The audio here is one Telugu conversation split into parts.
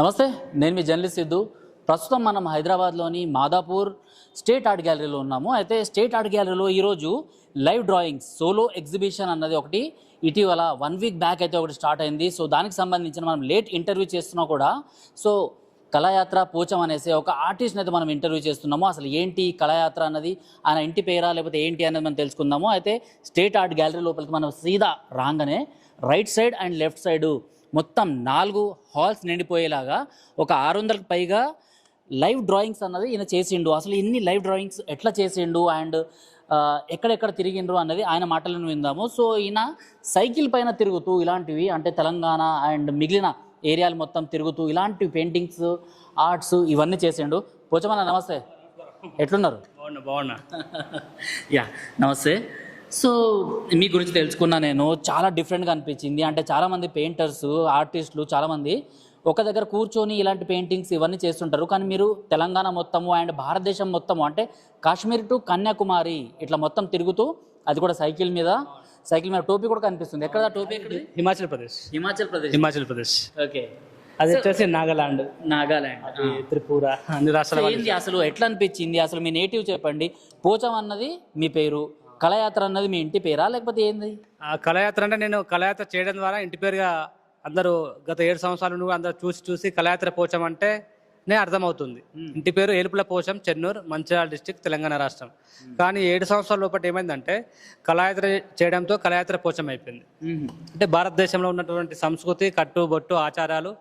నమస్తే నేను మీ జర్నలిస్ట్ సిద్ధు. ప్రస్తుతం మనం హైదరాబాద్లోని మాదాపూర్ స్టేట్ ఆర్ట్ గ్యాలరీలో ఉన్నాము. అయితే స్టేట్ ఆర్ట్ గ్యాలరీలో ఈరోజు లైవ్ డ్రాయింగ్స్ సోలో ఎగ్జిబిషన్ అన్నది ఒకటి. ఇటీవల వన్ వీక్ బ్యాక్ అయితే ఒకటి స్టార్ట్ అయింది. సో దానికి సంబంధించిన మనం లేట్ ఇంటర్వ్యూ చేస్తున్నా కూడా సో కళాయాత్ర పోచం అనేసి ఒక ఆర్టిస్ట్ని అయితే మనం ఇంటర్వ్యూ చేస్తున్నాము. అసలు ఏంటి కళాయాత్ర అన్నది ఆయన ఇంటి పేరా లేకపోతే ఏంటి అనేది మనం తెలుసుకుందాము. అయితే స్టేట్ ఆర్ట్ గ్యాలరీ లోపలికి మనం సీదా రాగానే right side and left side మొత్తం నాలుగు హాల్స్ నిండిపోయేలాగా ఒక ఆరు వందలకు పైగా లైవ్ డ్రాయింగ్స్ అన్నది ఈయన చేసిండు. అసలు ఇన్ని లైవ్ డ్రాయింగ్స్ ఎట్లా చేసిండు అండ్ ఎక్కడెక్కడ తిరిగిండ్రు అన్నది ఆయన మాటలను విందాము. సో ఈయన సైకిల్ పైన తిరుగుతూ ఇలాంటివి అంటే తెలంగాణ అండ్ మిగిలిన ఏరియాలు మొత్తం తిరుగుతూ ఇలాంటి పెయింటింగ్స్ ఆర్ట్స్ ఇవన్నీ చేసిండు. పోచమన్న నమస్తే. ఎట్లున్నారు? బాగున్నా బాగున్నా. యా నమస్తే. సో మీ గురించి తెలుసుకున్నా నేను. చాలా డిఫరెంట్గా అనిపించింది. అంటే చాలామంది పెయింటర్స్ ఆర్టిస్టులు చాలామంది ఒక దగ్గర కూర్చొని ఇలాంటి పెయింటింగ్స్ ఇవన్నీ చేస్తుంటారు. కానీ మీరు తెలంగాణ మొత్తము అండ్ భారతదేశం మొత్తము అంటే కాశ్మీర్ టు కన్యాకుమారి ఇట్లా మొత్తం తిరుగుతూ అది కూడా సైకిల్ మీద సైకిల్ మీద టోపీ కూడా కనిపిస్తుంది. ఎక్కడ టోపీ ఎక్కడ హిమాచల్ ప్రదేశ్. హిమాచల్ ప్రదేశ్. హిమాచల్ ప్రదేశ్. ఓకే. అది వచ్చేసి నాగాలాండ్. నాగాలాండ్. త్రిపుర అన్ని రాష్ట్రాల అసలు? ఎట్లా అనిపించింది? అసలు మీ నేటివ్ చెప్పండి. పోచం అన్నది మీ పేరు. కళయాత్ర అన్నది మీ ఇంటి పేరా? లేకపోతే ఏంది? ఆ కళయాత్ర అంటే నేను కళయాత్ర చేయడం ద్వారా ఇంటి పేరుగా అందరూ గత ఏడు సంవత్సరాల నుండి అందరూ చూసి చూసి కళయాత్ర పోచామంటే నే అర్థమవుతుంది. ఇంటి పేరు ఏలుపుల పోచం చెన్నూరు మంచిర్యాల డిస్టిక్ తెలంగాణ రాష్ట్రం. కానీ ఏడు సంవత్సరాల లోపల ఏమైందంటే కళయాత్ర చేయడంతో కళయాత్ర పోచం అయిపోయింది. అంటే భారతదేశంలో ఉన్నటువంటి సంస్కృతి కట్టుబొట్టు ఆచారాలు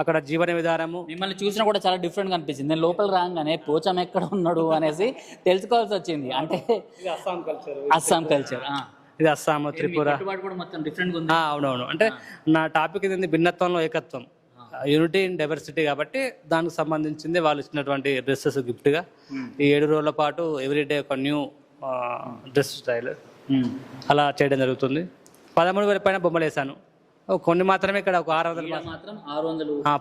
అక్కడ జీవన విధానము. మిమ్మల్ని చూసినా కూడా చాలా డిఫరెంట్గా అనిపించింది. నేను లోపల రాగానే పోచం ఎక్కడ ఉన్నాడు అనేసి తెలుసుకోవాల్సి వచ్చింది. అంటే అస్సాం కల్చర్ అస్సాం కల్చర్ ఇది అస్సాం త్రిపుర. అవునవును. అంటే నా టాపిక్ ఇది భిన్నత్వంలో ఏకత్వం. యూనిటీ ఇన్ డైవర్సిటీ కాబట్టి దానికి సంబంధించింది వాళ్ళు ఇచ్చినటువంటి డ్రెస్సెస్ గిఫ్ట్గా ఈ ఏడు రోజుల పాటు ఎవ్రీడే ఒక న్యూ డ్రెస్ స్టైల్. అలా చేయడం జరుగుతుంది. పదమూడు వేల పైన బొమ్మలు వేసాను కొన్ని మాత్రమే ఇక్కడ ఒక ఆరు వందల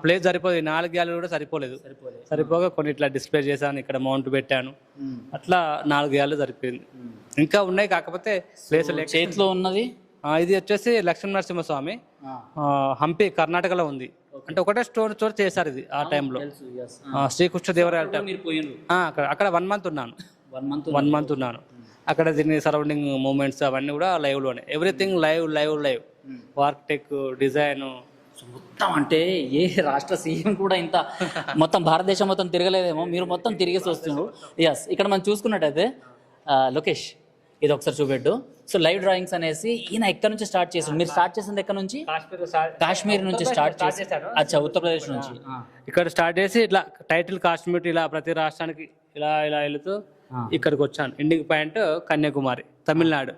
ప్లేస్ సరిపోదు. నాలుగు గ్యాలరీ కూడా సరిపోలేదు. సరిపోగా కొన్ని ఇట్లా డిస్ప్లే చేశాను. ఇక్కడ మౌంట్ పెట్టాను. మ్మ్. అట్లా నాలుగు గ్యాలరీ సరిపోయింది. ఇంకా ఉన్నాయి కాకపోతే ప్లేస్ చేతిలో ఉన్నది? ఇది వచ్చేసి లక్ష్మీ నరసింహస్వామి హంపి కర్ణాటకలో ఉంది. అంటే ఒకటే స్టోర్ స్టోర్ చేశారు ఇది ఆ టైంలో. శ్రీకృష్ణదేవరాయల టైం అక్కడ అక్కడ వన్ మంత్ ఉన్నాను. వన్ మంత్ వన్ మంత్ ఉన్నాను. అక్కడ దీని సరౌండింగ్ మూమెంట్స్ అవన్నీ కూడా లైవ్లోనే. Everything live live live architect design మొత్తం అంటే ఏ రాష్ట్ర సీఎం కూడా ఇంత మొత్తం భారతదేశం మొత్తం తిరగలేదేమో? మీరు మొత్తం తిరిగేసి వస్తున్నారు. ఎస్ ఇక్కడ మనం చూసుకున్నట్టయితే లోకేష్ ఇది ఒకసారి చూపెట్టు. సో లైవ్ డ్రాయింగ్స్ అనేసి ఈయన ఎక్కడి నుంచి స్టార్ట్ చేసాడు మీరు స్టార్ట్ చేసింది ఎక్కడి నుంచి? కాశ్మీర్ నుంచి స్టార్ట్ చేసి అచ్చా ఉత్తరప్రదేశ్ నుంచి. ఇక్కడ స్టార్ట్ చేసి ఇట్లా టైటిల్ కాశ్మీర్ ఇలా ప్రతి రాష్ట్రానికి ఇలా ఇలా వెళుతూ ఇక్కడికి వచ్చాను ఎండింగ్ పాయింట్ కన్యాకుమారి తమిళనాడు.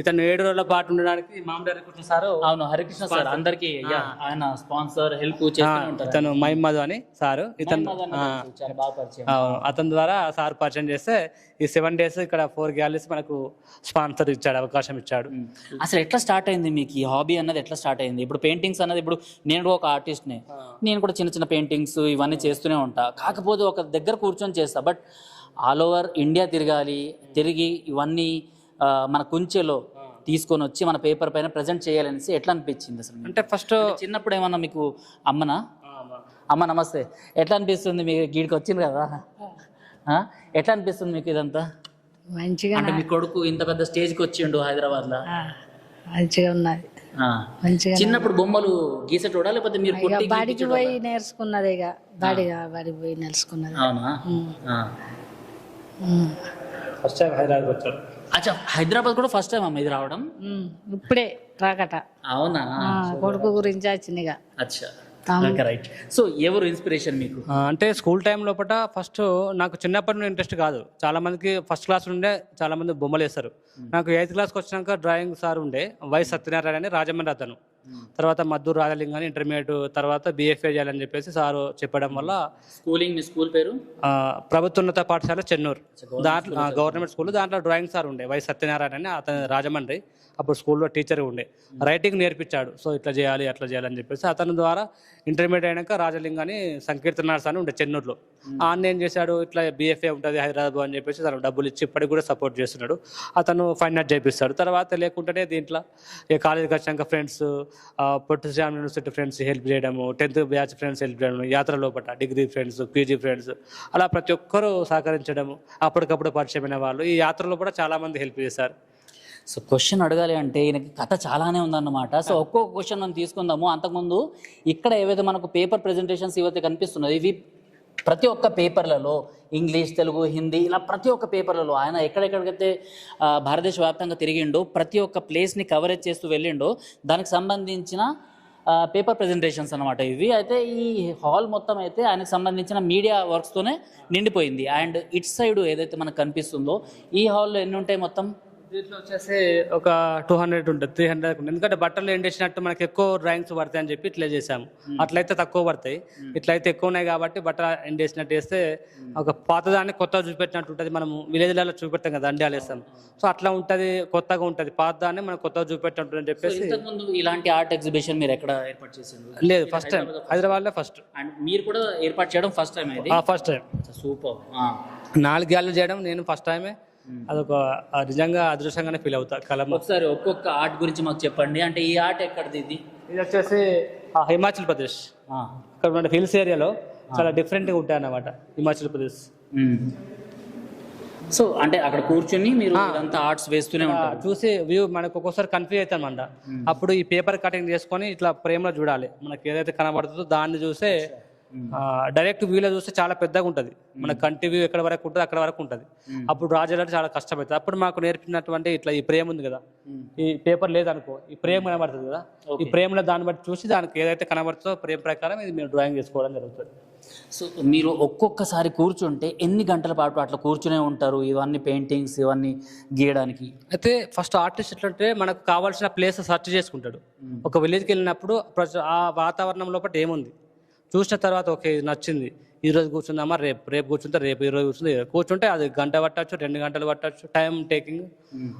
ఇతను ఏడు రోజుల పాటు ఉండడానికి మామిడారి కృష్ణ సారు అవును హరికృష్ణ సార్. అందరికి ఆయన స్పాన్సర్ హెల్ప్ ఇతను మహిమధు అని సారు. ఇతను. అతని ద్వారా సార్ పరిచయం చేస్తే ఈ సెవెన్ డేస్ ఇక్కడ ఫోర్ గ్యాలరీస్ మనకు స్పాన్సర్ ఇచ్చాడు అవకాశం ఇచ్చాడు. అసలు ఎట్లా స్టార్ట్ అయింది మీకు ఈ హాబీ అన్నది? ఎట్లా స్టార్ట్ అయింది? ఇప్పుడు పెయింటింగ్స్ అన్నది ఇప్పుడు నేను కూడా ఒక ఆర్టిస్ట్నే. నేను కూడా చిన్న చిన్న పెయింటింగ్స్ ఇవన్నీ చేస్తూనే ఉంటా. కాకపోతే ఒక దగ్గర కూర్చొని చేస్తా. బట్ ఆల్ ఓవర్ ఇండియా తిరగాలి తిరిగి ఇవన్నీ మన కుంచెలో తీసుకొని వచ్చి మన పేపర్ పైన ప్రజెంట్ చేయాలనేసి ఎట్లా అనిపించింది అసలు? అంటే ఫస్ట్ చిన్నప్పుడు ఏమన్నా మీకు అమ్మనా? అమ్మ. నమస్తే. ఎట్లా అనిపిస్తుంది మీకు గీడికి వచ్చింది కదా? ఎట్లా అనిపిస్తుంది మీకు ఇదంతా? మంచిగా అంటే మీ కొడుకు ఇంత పెద్ద స్టేజ్కి వచ్చిండు హైదరాబాద్లో. ఆ, మంచిగా ఉన్నది. మంచిగా చిన్నప్పుడు బొమ్మలు గీసేటోడా? లేకపోతే మీరు బడికి పోయి నేర్చుకున్నది ఇక. బడిగా బడికి పోయి నేర్చుకున్నది. అవునా. ఫస్ట్ టైం హైదరాబాద్ వచ్చారు. అచ్చా హైదరాబాద్ కూడా ఫస్ట్ టైం అమ్మ ఇది రావడం. ఇప్పుడే రాకట. అవునా? కొడుకు గురించి వచ్చింది ఇక అచ్చా రైట్. సో ఎవరు ఇన్స్పిరేషన్ మీకు? అంటే స్కూల్ టైం లోపల ఫస్ట్ నాకు చిన్నప్పటి నుండి ఇంట్రెస్ట్ కాదు. చాలా మందికి ఫస్ట్ క్లాస్ నుండే చాలా మంది బొమ్మలు వేస్తారు నాకు ఎయిత్ క్లాస్కి వచ్చినాక డ్రాయింగ్ సార్ ఉండే వై సత్యనారాయణ అని రాజమండ్రి అతను. తర్వాత మద్దూరు రాజలింగ అని ఇంటర్మీడియట్ తర్వాత బీఎఫ్ఏ చేయాలని చెప్పేసి సారు చెప్పడం వల్ల స్కూలింగ్ మీ స్కూల్ పేరు? ప్రభుత్వోన్నత పాఠశాల చెన్నూరు. దాంట్లో గవర్నమెంట్ స్కూల్ దాంట్లో డ్రాయింగ్ సార్ ఉండే వై సత్యనారాయణ అని అతను రాజమండ్రి. అప్పుడు స్కూల్లో టీచర్ ఉండే. రైటింగ్ నేర్పించాడు. సో ఇట్లా చేయాలి అట్లా చేయాలని చెప్పేసి అతని ద్వారా ఇంటర్మీడియట్ అయినాక రాజలింగ అని సంకీర్తనార్స్ అని ఉండే చెన్నూరులో. ఏం చేశాడు? ఇట్లా బిఎఫ్ఏ ఉంటుంది హైదరాబాద్ అని చెప్పేసి తను డబ్బులు ఇచ్చి ఇప్పటికి కూడా సపోర్ట్ చేస్తున్నాడు. అతను ఫైన్ ఆర్ట్ చేపిస్తాడు. తర్వాత లేకుండానే దీంట్లో ఏ కాలేజీకి వచ్చాక friends Potti Sriram university friends help చేయడము టెన్త్ బ్యాచ్ ఫ్రెండ్స్ హెల్ప్ చేయడం యాత్ర లోపల డిగ్రీ ఫ్రెండ్స్ పీజీ ఫ్రెండ్స్ అలా ప్రతి ఒక్కరూ సహకరించడము అప్పటికప్పుడు పరిచయమైన వాళ్ళు. ఈ యాత్రలో కూడా చాలా మంది హెల్ప్ చేశారు. సో క్వశ్చన్ అడగాలి అంటే ఈయనకి కథ చాలానే ఉందన్నమాట. సో ఒక్కొక్క క్వశ్చన్ మనం తీసుకుందాము. అంతకుముందు ఇక్కడ ఏవైతే మనకు పేపర్ ప్రెజెంటేషన్స్ ఏవైతే కనిపిస్తున్నాయి ఇవి ప్రతి ఒక్క పేపర్లలో ఇంగ్లీష్ తెలుగు హిందీ ఇలా ప్రతి ఒక్క పేపర్లలో ఆయన ఎక్కడెక్కడికైతే భారతదేశ వ్యాప్తంగా తిరిగిండో ప్రతి ఒక్క ప్లేస్ని కవరేజ్ చేస్తూ వెళ్ళిండో దానికి సంబంధించిన పేపర్ ప్రెజెంటేషన్స్ అనమాట ఇవి. అయితే ఈ హాల్ మొత్తం అయితే ఆయనకు సంబంధించిన మీడియా వర్క్స్తోనే నిండిపోయింది. అండ్ ఇట్ సైడ్ ఏదైతే మనకు కనిపిస్తుందో ఈ హాల్లో ఎన్ని ఉంటాయి మొత్తం? దీంట్లో వచ్చేసి ఒక టూ హండ్రెడ్ ఉంటుంది త్రీ హండ్రెడ్ ఉంటుంది. ఎందుకంటే బట్టలు ఎండేసినట్టు మనకి ఎక్కువ డ్రాయింగ్స్ పడతాయి అని చెప్పి ఇట్లా చేసాము అట్లయితే తక్కువ పడతాయి. ఇట్లయితే ఎక్కువ ఉన్నాయి కాబట్టి బట్టలు ఎండేసినట్టు వేస్తే ఒక పాతదాన్ని కొత్తగా చూపెట్టినట్టు ఉంటుంది. మనం విలేజ్లలో చూపెడతాం కదా అండాలు వేస్తాం సో అట్లా ఉంటుంది కొత్తగా ఉంటుంది. పాతదాన్ని మనం కొత్తగా చూపెట్టినట్టు అని చెప్పేసి ఇలాంటి ఆర్ట్ ఎగ్జిబిషన్ మీరు ఎక్కడ ఏర్పాటు చేసిండ్రు? లేదు ఫస్ట్ టైం హైదరాబాద్లో ఫస్ట్ అండ్ మీరు కూడా ఏర్పాటు చేయడం first time first time super. నాలుగు గేళ్ళు చేయడం నేను ఫస్ట్ టైమే అదొక నిజంగా అదృష్టంగానే ఫీల్ అవుతా కలం ఒకసారి ఒక్కొక్క ఆర్ట్ గురించి మాకు చెప్పండి. అంటే ఈ ఆర్ట్ ఎక్కడిది ఇది? ఇది వచ్చేసి హిమాచల్ ప్రదేశ్. ఆ. అక్కడ ఉన్న హిల్స్ ఏరియాలో చాలా డిఫరెంట్గా ఉంటాయి అన్నమాట హిమాచల్ ప్రదేశ్. సో అంటే అక్కడ కూర్చుని మీరు ఇదంతా ఆర్ట్స్ వేస్తూనే ఉంటారు. చూసి వ్యూ మనకు ఒక్కోసారి కన్ఫ్యూజ్ అవుతాం అంట అప్పుడు ఈ పేపర్ కటింగ్ చేసుకొని ఇట్లా ప్రేమలో చూడాలి. మనకి ఏదైతే కనబడుతుందో దాన్ని చూసే డైరెక్ట్ వ్యూలో చూస్తే చాలా పెద్దగా ఉంటుంది. మన కంటి వ్యూ ఎక్కడ వరకు ఉంటుంది అక్కడ వరకు ఉంటుంది. అప్పుడు రాజాలంటే చాలా కష్టమవుతుంది అప్పుడు మాకు నేర్పినటువంటి ఇట్లా ఈ ప్రేమ ఉంది కదా. ఈ పేపర్ లేదనుకో ఈ ప్రేమ కనబడుతుంది కదా. ఈ ప్రేమలో దాన్ని బట్టి చూసి దానికి ఏదైతే కనబడుతుందో ప్రేమ ప్రకారం ఇది మీరు డ్రాయింగ్ చేసుకోవడం జరుగుతుంది. సో మీరు ఒక్కొక్కసారి కూర్చుంటే ఎన్ని గంటల పాటు అట్లా కూర్చునే ఉంటారు? ఇవన్నీ పెయింటింగ్స్ ఇవన్నీ గీయడానికి? అయితే ఫస్ట్ ఆర్టిస్ట్ ఎట్లంటే మనకు కావాల్సిన ప్లేస్ సెర్చ్ చేసుకుంటాడు. ఒక విలేజ్కి వెళ్ళినప్పుడు ఆ వాతావరణం లోపల ఏముంది? చూసిన తర్వాత ఓకే ఇది నచ్చింది. ఈ రోజు కూర్చుందామా? రేపు రేపు కూర్చుంటే రేపు ఈ రోజు కూర్చుంటే కూర్చుంటే అది గంట పట్టచ్చు రెండు గంటలు పట్టచ్చు టైం టేకింగ్.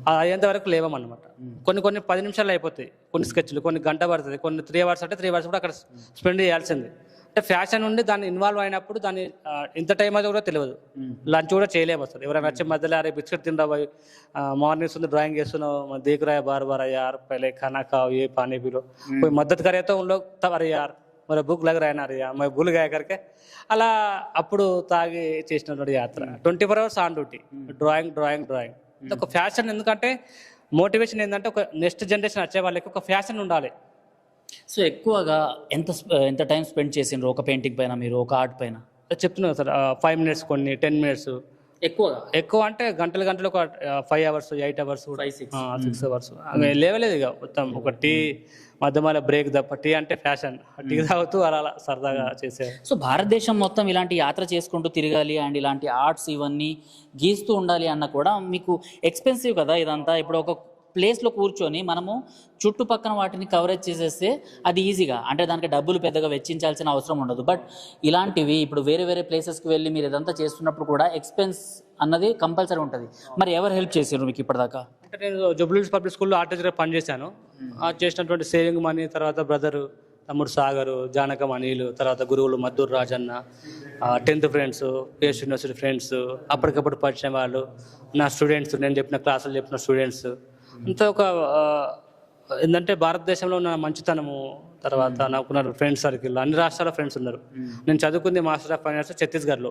అది అయ్యేంత వరకు లేవమన్నమాట. కొన్ని కొన్ని పది నిమిషాలు అయిపోతాయి కొన్ని స్కెచ్లు కొన్ని గంట పడుతుంది కొన్ని త్రీ అవర్స్ అంటే త్రీ అవర్స్ కూడా అక్కడ స్పెండ్ చేయాల్సింది. అంటే ఫ్యాషన్ ఉండి దాన్ని ఇన్వాల్వ్ అయినప్పుడు దాన్ని ఎంత టైం అది కూడా తెలియదు. లంచ్ కూడా చేయలేము అసలు. ఎవరైనా వచ్చే మధ్యలో అరే బిస్కెట్ పోయి మార్నింగ్స్ ఉంది డ్రాయింగ్ చేస్తున్నావు దీకురాయ బార్ బార్ అయ్యారు పెళ్ళి కనకా కావు ఏ పానీపీలో మద్దతు కరేతో ఉండే తవర్ అయ్యారు మరి బుక్ లగ్ ఇక. మరి బుల్ గాయకరికే. అలా అప్పుడు తాగి చేసినటువంటి యాత్ర. Hmm. Twenty four hours on duty. Hmm. Drawing drawing drawing. ఒక hmm. ఫ్యాషన్ ఎందుకంటే మోటివేషన్ ఏంటంటే ఒక నెక్స్ట్ జనరేషన్ వచ్చే వాళ్ళకి ఒక ఫ్యాషన్ ఉండాలి. సో ఎక్కువగా ఎంత ఎంత టైం స్పెండ్ చేసిండ్రు? ఒక పెయింటింగ్ పైన మీరు ఒక ఆర్ట్ పైన? చెప్తున్నారు సార్ ఫైవ్ మినిట్స్ కొన్ని టెన్ మినిట్స్. ఎక్కువగా. ఎక్కువ అంటే గంటలు గంటలు ఒక five hours eight hours. Six hours లేవలేదు ఇక మొత్తం ఒక టీ మధ్య మధ్య బ్రేక్ తప్ప. టీ అంటే ఫ్యాషన్ టీ తాగుతూ అలా అలా సరదాగా చేసే. సో భారతదేశం మొత్తం ఇలాంటి యాత్ర చేసుకుంటూ తిరగాలి అండ్ ఇలాంటి ఆర్ట్స్ ఇవన్నీ గీస్తూ ఉండాలి అన్న కూడా మీకు ఎక్స్పెన్సివ్ కదా ఇదంతా. ఇప్పుడు ఒక ప్లేస్లో కూర్చొని మనము చుట్టుపక్కన వాటిని కవరేజ్ చేసేస్తే అది ఈజీగా. అంటే దానికి డబ్బులు పెద్దగా వెచ్చించాల్సిన అవసరం ఉండదు. బట్ ఇలాంటివి ఇప్పుడు వేరే వేరే ప్లేసెస్కి వెళ్ళి మీరు ఇదంతా చేస్తున్నప్పుడు కూడా ఎక్స్పెన్స్ అన్నది కంపల్సరీ ఉంటుంది. మరి ఎవరు హెల్ప్ చేసారు మీకు ఇప్పటిదాకా? అంటే నేను జుబ్లీస్ పబ్లిక్ స్కూల్లో ఆర్ట్ టీచర్గా పనిచేశాను ఆ చేసినటువంటి సేవింగ్ మనీ తర్వాత బ్రదరు తమ్ముడు సాగరు జానకం అనిల్ తర్వాత గురువులు Madduru Rajanna tenth friends PS university friends అప్పటికప్పుడు పరిచయం వాళ్ళు నా స్టూడెంట్స్ నేను చెప్పిన క్లాసులు చెప్పిన స్టూడెంట్స్ అంతా ఒక ఏంటంటే భారతదేశంలో ఉన్న మంచితనము తర్వాత నాకున్న ఫ్రెండ్స్ సర్కిల్ అన్ని రాష్ట్రాల ఫ్రెండ్స్ ఉన్నారు. నేను చదువుకుంది మాస్టర్ ఆఫ్ ఫైనాన్స్ ఛత్తీస్గఢ్లో.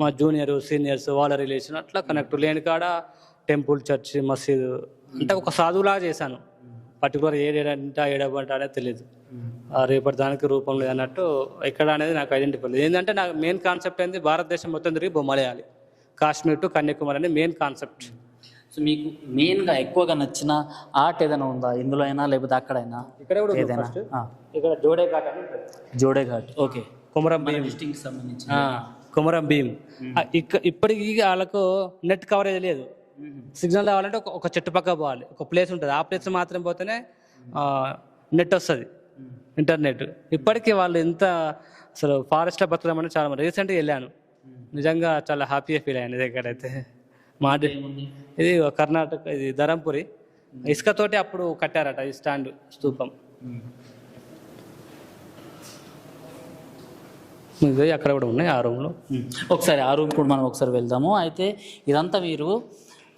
మా జూనియర్ సీనియర్స్ వాళ్ళ రిలేషన్ అట్లా కనెక్ట్. లేని కాడ టెంపుల్ చర్చ్ మసీదు అంటే ఒక సాధువులాగా చేశాను. పర్టికులర్ ఏడంట ఏడబంట అనేది తెలియదు రేపటి దానికి రూపం లేదు అన్నట్టు ఎక్కడ అనేది నాకు ఐడెంటిఫై లేదు ఏంటంటే నాకు మెయిన్ కాన్సెప్ట్ ఏంది? భారతదేశం మొత్తం తిరిగి బొమ్మలేయాలి. కాశ్మీర్ టు కన్యాకుమారి అనేది మెయిన్ కాన్సెప్ట్ సో మీకు మెయిన్గా ఎక్కువగా నచ్చిన ఆర్ట్ ఏదైనా ఉందా? ఇందులో అయినా లేకపోతే అక్కడైనా? ఇక్కడ కూడా ఏదైనా? ఇక్కడ జోడే ఘాట్ అని ఉంటుంది. జోడే ఘాట్ ఓకే. కొమరం మన భీం డిస్టింగ్ సంబంధించి ఆ, కొమరం భీం ఆ, ఇక్క ఇప్పటికి వాళ్ళకు నెట్ కవరేజ్ లేదు. సిగ్నల్ రావాలంటే ఒక- ఒక చెట్టు పక్క పోవాలి. ఒక ప్లేస్ ఉంటుంది. ఆ ప్లేస్ మాత్రం పోతేనే నెట్ వస్తుంది. ఇంటర్నెట్ ఇప్పటికీ వాళ్ళు ఎంత అసలు ఫారెస్ట్లో బతకడం అనేది చాలా రీసెంట్గా వెళ్ళాను. నిజంగా చాలా హ్యాపీగా ఫీల్ అయ్యాను ఇక్కడైతే. మా డి- ఇది కర్ణాటక ఇది ధరంపురి. ఇసుకతోటి అప్పుడు కట్టారట ఈ స్టాండ్ స్తూపం ఇది అక్కడ కూడా ఉన్నాయి ఆ రూమ్లో. ఒకసారి ఆ రూమ్ కూడా మనం ఒకసారి వెళ్దాము. అయితే ఇదంతా మీరు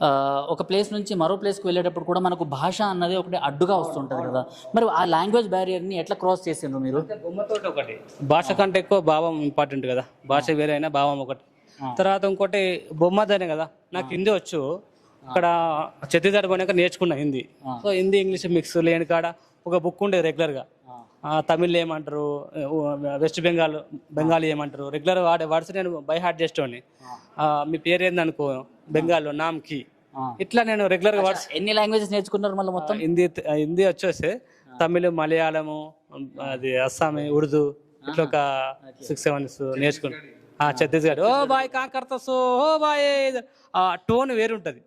ఆ, ఒక ప్లేస్ నుంచి మరో ప్లేస్కి వెళ్ళేటప్పుడు కూడా మనకు భాష అన్నది ఒకటి అడ్డుగా వస్తుంటుంది కదా. మరి ఆ లాంగ్వేజ్ బ్యారియర్ని ఎట్లా క్రాస్ చేసిండ్రు మీరు? ఒకటి. భాష కంటే ఎక్కువ భావం ఇంపార్టెంట్ కదా. భాష వేరే అయినా భావం ఒకటి. తర్వాత ఇంకోటి బొమ్మదనే కదా నాకు హిందీ వచ్చు. అక్కడ ఛత్తీస్గఢ్ పోయినాక నేర్చుకున్నా Hindi. So Hindi English mix లేని కాడ ఒక బుక్ ఉండేది రెగ్యులర్గా తమిళ్ ఏమంటారు వెస్ట్ బెంగాల్ బెంగాలీ ఏమంటారు. రెగ్యులర్ వాడే వర్డ్స్ నేను బై హార్ట్ చేసేవాడిని. మీ పేరు ఏంది అనుకో బెంగాల్లో నామ్కి. ఇట్లా నేను రెగ్యులర్గా వర్డ్స్ ఎన్ని లాంగ్వేజెస్ నేర్చుకున్నారు మళ్ళీ మొత్తం? హిందీ హిందీ వచ్చేసి తమిళ్ మలయాళము అది అస్సామీ ఉర్దూ ఇట్లా ఒక సిక్స్ సెవెన్స్ నేర్చుకుని ఆ ఛత్తీస్గఢ్ ఓ బాయ్ కాంకర్తస్ ఓ బాయ్ ఆ టోన్ వేరుంటది.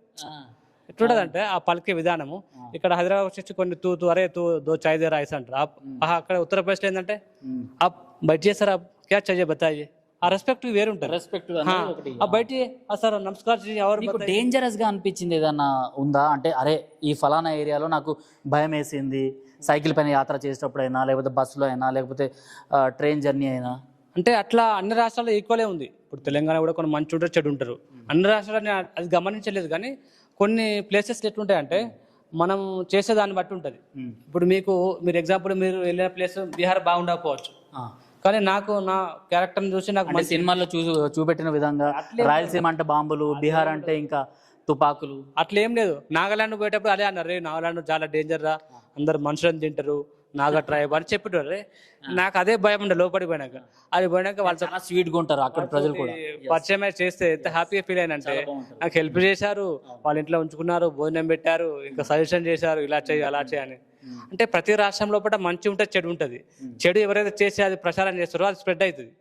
ఎట్లుంటదంటే ఆ పలికే విధానము. ఇక్కడ హైదరాబాద్ వచ్చేసి కొన్ని తూ తూ అరే తూ దో చాయ్ దే రాయిస్ అంటారు అక్కడ ఉత్తరప్రదేశ్లో ఏంటంటే ఆ బయట చేస్తారు క్యా చాయ్ బతాయి? ఆ రెస్పెక్ట్ వేరుంటారు రెస్పెక్ట్ ఆ బయట సార్ నమస్కారం ఎవరు డేంజరస్గా అనిపించింది ఏదన్నా ఉందా? అంటే అరే ఈ ఫలానా ఏరియాలో నాకు భయం వేసింది. సైకిల్ పైన యాత్ర చేసేటప్పుడు అయినా లేకపోతే బస్సులో అయినా లేకపోతే ట్రైన్ జర్నీ అయినా. అంటే అట్లా అన్ని రాష్ట్రాల్లో ఈక్వలే ఉంది. ఇప్పుడు తెలంగాణ కూడా కొన్ని మంచి ఉంటారు చెడు ఉంటారు. అన్ని రాష్ట్రాలని అది గమనించలేదు కానీ కొన్ని ప్లేసెస్ ఎట్లుంటాయంటే మనం చేసే దాన్ని బట్టి ఉంటుంది. ఇప్పుడు మీకు మీరు ఎగ్జాంపుల్ మీరు వెళ్ళిన ప్లేస్ బీహార్ బాగుండకపోవచ్చు. కానీ నాకు నా క్యారెక్టర్ని చూసి నాకు అంటే సినిమాల్లో చూ చూపెట్టిన విధంగా రాయలసీమ అంటే బాంబులు బీహార్ అంటే ఇంకా తుపాకులు. అట్లా ఏం లేదు. నాగాలాండ్ పోయేటప్పుడు అదే అన్నారు రే నాగాలాండ్ చాలా డేంజర్ రా. అందరు మనుషులను తింటారు నాగా ట్రైబ్ అని చెప్పేటారు నాకు అదే భయం ఉండే లోపలికి పోయినాక. అది పోయినాక వాళ్ళతో చాలా స్వీట్గా ఉంటారు అక్కడ ప్రజలు కూడా. పరిచయం చేస్తే ఎంత హ్యాపీగా ఫీల్ అయినంటే నాకు హెల్ప్ చేశారు వాళ్ళ ఇంట్లో ఉంచుకున్నారు భోజనం పెట్టారు ఇంకా సజెషన్ చేశారు ఇలా చేయి అలా చేయని అంటే ప్రతి రాష్ట్రం లోపల మంచి ఉంటుంది చెడు ఉంటుంది. చెడు ఎవరైతే చేసి అది ప్రచారం చేస్తారో అది స్ప్రెడ్ అవుతుంది.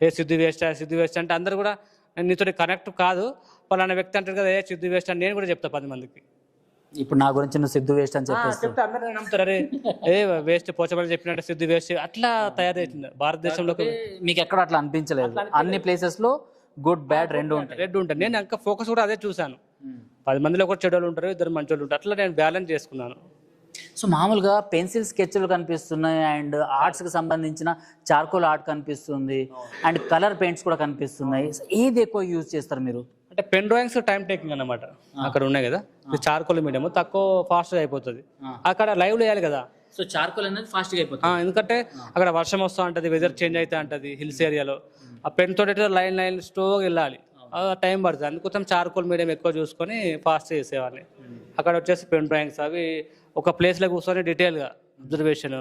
ఏ సిద్ధు వేస్ట్ సిద్ధు వేస్ట్ అంటే అందరు కూడా నేను నీతో కనెక్ట్ కాదు. పలానా వ్యక్తి అంటారు కదా ఏ సిద్ధు వేస్ట్ అని నేను కూడా చెప్తా పది మందికి. ఇప్పుడు నా గురించి నువ్వు సిద్ధు వేస్ట్ అని చెప్పేసి. చెప్తే అందరూ నమ్ముతారు. అరే ఏ వేస్ట్ పోచమని చెప్పినట్టు సిద్ధు వేస్ట్. అట్లా తయారైతుంది భారతదేశంలో మీకు ఎక్కడ అట్లా అనిపించలేదు. అన్ని ప్లేసెస్లో గుడ్ బ్యాడ్ రెండు ఉంటాయి. రెడ్ ఉంటుంది నేను ఇంకా ఫోకస్ కూడా అదే చూశాను. పది మందిలో కూడా చెడు ఉంటారు ఇద్దరు మంచి వాళ్ళు ఉంటారు. అట్లా నేను బ్యాలెన్స్ చేసుకున్నాను. సో మామూలుగా పెన్సిల్ స్కెచ్లు కనిపిస్తున్నాయి అండ్ ఆర్ట్స్కి సంబంధించిన చార్కోల్ ఆర్ట్ కనిపిస్తుంది. అండ్ కలర్ పెయింట్స్ కూడా కనిపిస్తున్నాయి. ఏది ఎక్కువ యూజ్ చేస్తారు మీరు? అంటే పెన్ డ్రాయింగ్స్ టైం టేకింగ్ అన్నమాట. అక్కడ ఉన్నాయి కదా. చార్కోల్ మీడియం తక్కువ ఫాస్ట్ అయిపోతుంది. అక్కడ లైవ్ వేయాలి కదా. సో చార్కోల్ అనేది ఫాస్ట్గా అయిపోతుంది ఎందుకంటే అక్కడ వర్షం వస్తూ ఉంటది వెదర్ చేంజ్ అవుతా ఉంటది హిల్స్ ఏరియాలో. ఆ పెన్ తోటి లైన్ లైన్ స్లోగా వెళ్ళాలి. ఆ టైం పడుతుంది. అందుకోసం చార్కోల్ మీడియం ఎక్కువ చూసుకొని ఫాస్ట్ చేసేవాడిని అక్కడ వచ్చేసి పెన్ డ్రాయింగ్స్ అవి ఒక ప్లేస్లో కూర్చొని డీటెయిల్గా అబ్జర్వేషన్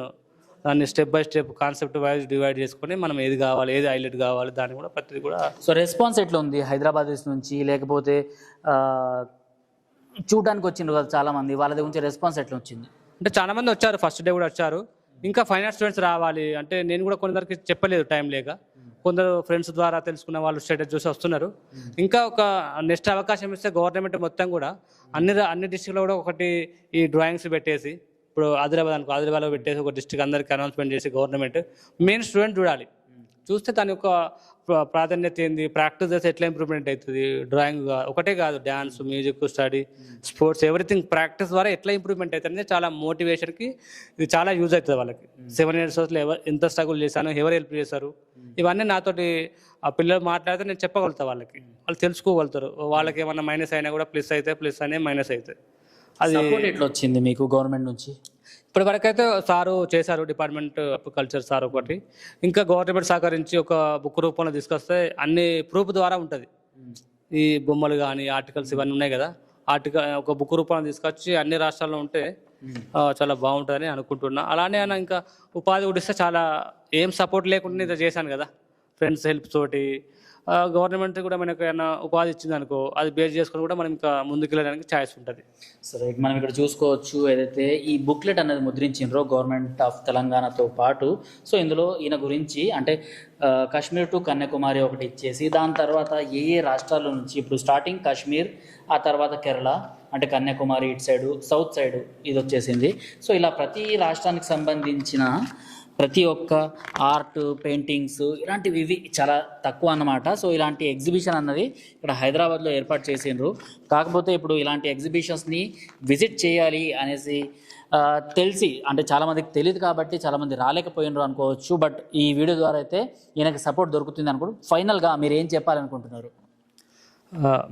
దాన్ని step by step concept wise divide చేసుకొని మనం ఏది కావాలి ఏది హైలైట్ కావాలి దాన్ని కూడా ప్రతిదీ కూడా సో రెస్పాన్స్ ఎట్లా ఉంది హైదరాబాద్ నుంచి లేకపోతే చూడడానికి వచ్చిండ్రు కదా చాలా మంది వాళ్ళ దగ్గర నుంచి రెస్పాన్స్ ఎట్లా వచ్చింది అంటే చాలా మంది వచ్చారు ఫస్ట్ డే కూడా వచ్చారు. ఇంకా ఫైనాన్స్ స్టూడెంట్స్ రావాలి. అంటే నేను కూడా కొందరికి చెప్పలేదు టైం లేక. కొందరు ఫ్రెండ్స్ ద్వారా తెలుసుకున్న వాళ్ళు స్టేటస్ చూసి వస్తున్నారు. ఇంకా ఒక నెక్స్ట్ అవకాశం ఇస్తే గవర్నమెంట్ మొత్తం కూడా అన్ని అన్ని డిస్టిక్లో కూడా ఒకటి ఈ డ్రాయింగ్స్ పెట్టేసి ఇప్పుడు ఆదిలాబాద్ అనుకో ఆదిలాబాద్లో పెట్టేసి ఒక డిస్టిక్ అందరికి అనౌన్స్మెంట్ చేసి గవర్నమెంట్ మెయిన్ స్టూడెంట్ చూడాలి. చూస్తే దాని యొక్క ప్రాధాన్యత ఏంది? ప్రాక్టీస్ చేస్తే ఎట్లా ఇంప్రూవ్మెంట్ అవుతుంది? డ్రాయింగ్ ఒకటే కాదు dance music study sports everything practice ద్వారా ఎట్లా ఇంప్రూవ్మెంట్ అవుతుంది చాలా మోటివేషన్కి ఇది చాలా యూజ్ అవుతుంది వాళ్ళకి. సెవెన్ ఇయర్స్ అసలు ఎవరు ఎంత స్ట్రగుల్ చేశాను ఎవరు హెల్ప్ చేశారు? ఇవన్నీ నాతోటి ఆ పిల్లలు మాట్లాడితే నేను చెప్పగలుగుతా వాళ్ళకి. వాళ్ళు తెలుసుకోగలుగుతారు. వాళ్ళకి ఏమన్నా మైనస్ అయినా కూడా ప్లస్ అయితే ప్లస్ అనే మైనస్ అవుతాయి అది ఎట్లా వచ్చింది మీకు గవర్నమెంట్ నుంచి? ఇప్పటి వరకైతే సారు చేశారు డిపార్ట్మెంట్ కల్చర్ సార్ ఒకటి. ఇంకా గవర్నమెంట్ సహకరించి ఒక బుక్ రూపంలో తీసుకొస్తే అన్ని ప్రూఫ్ ద్వారా ఉంటుంది. ఈ బొమ్మలు కానీ ఆర్టికల్స్ ఇవన్నీ ఉన్నాయి కదా. ఆర్టికల్ ఒక బుక్ రూపంలో తీసుకొచ్చి అన్ని రాష్ట్రాల్లో ఉంటే ఆ, చాలా బాగుంటుందని అనుకుంటున్నా. అలానే ఆయన ఇంకా ఉపాధి కూడా ఇస్తే చాలా ఏం సపోర్ట్ లేకుండా ఇది చేశాను కదా. ఫ్రెండ్స్ హెల్ప్ తోటి గవర్నమెంట్ కూడా మనకు ఏమైనా ఉపాధి ఇచ్చింది అనుకో అది బేస్ చేసుకొని కూడా మనం ఇంకా ముందుకు వెళ్ళడానికి ఛాయిస్ ఉంటుంది. సరే మనం ఇక్కడ చూసుకోవచ్చు ఏదైతే ఈ బుక్లెట్ అనేది ముద్రించిండ్రో గవర్నమెంట్ ఆఫ్ తెలంగాణతో పాటు. సో ఇందులో ఈయన గురించి అంటే కాశ్మీర్ టు కన్యాకుమారి ఒకటి ఇచ్చేసి దాని తర్వాత ఏ ఏ రాష్ట్రాల నుంచి ఇప్పుడు స్టార్టింగ్ కాశ్మీర్ ఆ తర్వాత కేరళ అంటే కన్యాకుమారి ఇటు సైడు సౌత్ సైడు ఇది వచ్చేసింది. సో ఇలా ప్రతి రాష్ట్రానికి సంబంధించిన ప్రతి ఒక్క ఆర్ట్ పెయింటింగ్స్ ఇలాంటివి ఇవి చాలా తక్కువ అన్నమాట. సో ఇలాంటి ఎగ్జిబిషన్ అన్నది ఇక్కడ హైదరాబాద్లో ఏర్పాటు చేసిండ్రు. కాకపోతే ఇప్పుడు ఇలాంటి ఎగ్జిబిషన్స్ని విజిట్ చేయాలి అనేసి తెలిసి అంటే చాలామందికి తెలియదు కాబట్టి చాలామంది రాలేకపోయినరు అనుకోవచ్చు. బట్ ఈ వీడియో ద్వారా అయితే ఈయనకి సపోర్ట్ దొరుకుతుంది అనుకో ఫైనల్గా మీరు ఏం చెప్పాలనుకుంటున్నారు?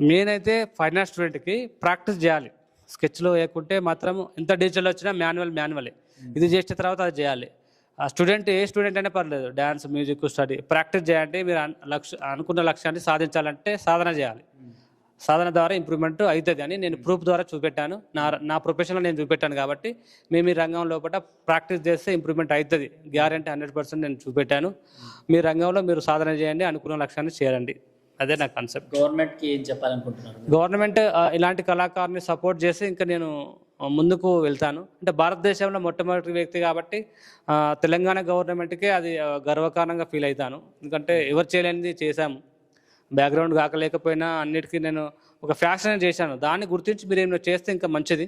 మెయిన్ అయితే ఫైన్ ఆర్ట్ స్టూడెంట్కి ప్రాక్టీస్ చేయాలి. స్కెచ్లో వేయకుంటే మాత్రం ఎంత డిజిటల్ వచ్చినా మాన్యువల్ మాన్యువలే. ఇది చేసిన తర్వాత అది చేయాలి. ఆ స్టూడెంట్ ఏ స్టూడెంట్ అయినా పర్లేదు. డ్యాన్స్ మ్యూజిక్ స్టడీ ప్రాక్టీస్ చేయాలంటే మీరు లక్ష్య అనుకున్న లక్ష్యాన్ని సాధించాలంటే సాధన చేయాలి. సాధన ద్వారా ఇంప్రూవ్మెంట్ అవుతుంది అని నేను ప్రూఫ్ ద్వారా చూపెట్టాను. నా నా ప్రొఫెషన్లో నేను చూపెట్టాను కాబట్టి మేము ఈ రంగం లోపల ప్రాక్టీస్ చేస్తే ఇంప్రూవ్మెంట్ అవుతుంది. గ్యారంటీ హండ్రెడ్ పర్సెంట్ నేను చూపెట్టాను. మీ రంగంలో మీరు సాధన చేయండి అనుకున్న లక్ష్యాన్ని చేరండి అదే నా కాన్సెప్ట్. గవర్నమెంట్కి ఏం చెప్పాలనుకుంటున్నారు గవర్నమెంట్ ఇలాంటి కళాకారుని సపోర్ట్ చేసి ఇంకా నేను ముందుకు వెళ్తాను. అంటే భారతదేశంలో మొట్టమొదటి వ్యక్తి కాబట్టి తెలంగాణ గవర్నమెంట్కే అది గర్వకారణంగా ఫీల్ అవుతాను. ఎందుకంటే ఎవరు చేయలేనిది చేశాము. బ్యాక్గ్రౌండ్ కాకలేకపోయినా అన్నిటికీ నేను ఒక ఫ్యాషన్ చేశాను. దాన్ని గుర్తించి మీరు ఏమైనా చేస్తే ఇంకా మంచిది.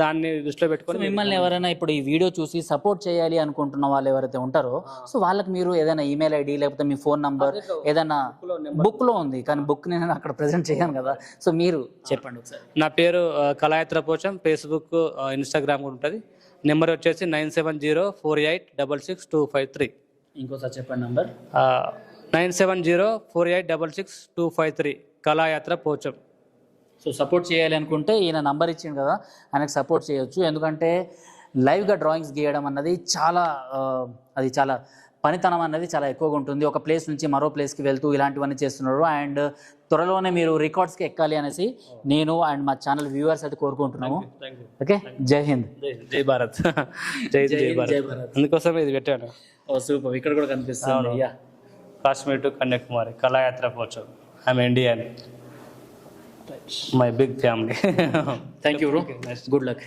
దాన్ని దృష్టిలో పెట్టుకొని మిమ్మల్ని ఎవరైనా ఇప్పుడు ఈ వీడియో చూసి సపోర్ట్ చేయాలి అనుకుంటున్న వాళ్ళు ఎవరైతే ఉంటారో సో వాళ్ళకి మీరు ఏదైనా ఈమెయిల్ ఐడి లేకపోతే మీ ఫోన్ నంబర్ ఏదైనా బుక్లో ఉంది కానీ బుక్ నేను అక్కడ ప్రెజెంట్ చేయను కదా. సో మీరు చెప్పండి ఒకసారి. నా పేరు కళాయత్ర పోచం ఫేస్బుక్ ఇన్స్టాగ్రామ్ కూడా ఉంటుంది. నెంబర్ వచ్చేసి nine seven zero four eight double six two five three. ఇంకోసారి చెప్పండి number nine seven zero four eight double six two five three Kalayatra Pocham. So support చేయాలి అనుకుంటే ఈయన నంబర్ ఇచ్చింది కదా ఆయనకు సపోర్ట్ చేయొచ్చు. ఎందుకంటే లైవ్గా డ్రాయింగ్స్ గీయడం అన్నది చాలా అది చాలా పనితనం అన్నది చాలా ఎక్కువగా ఉంటుంది. ఒక ప్లేస్ నుంచి మరో ప్లేస్కి వెళ్తూ ఇలాంటివన్నీ చేస్తున్నారు. అండ్ త్వరలోనే మీరు రికార్డ్స్కి ఎక్కాలి అనేసి నేను అండ్ మా ఛానల్ వ్యూవర్స్ అయితే కోరుకుంటున్నాము. ఓకే? జై హింద్. జై భారత్. జై జై భారత్ జై భారత్. అందుకోసం ఇది పెట్టాను. Oh super. ఇక్కడ కూడా కనిపిస్తుంది. Yeah. Kashmir to Kanyakumari Kalayatra Pocham. I'm Indian. my big family. Thank you, bro. Okay, nice. Good luck.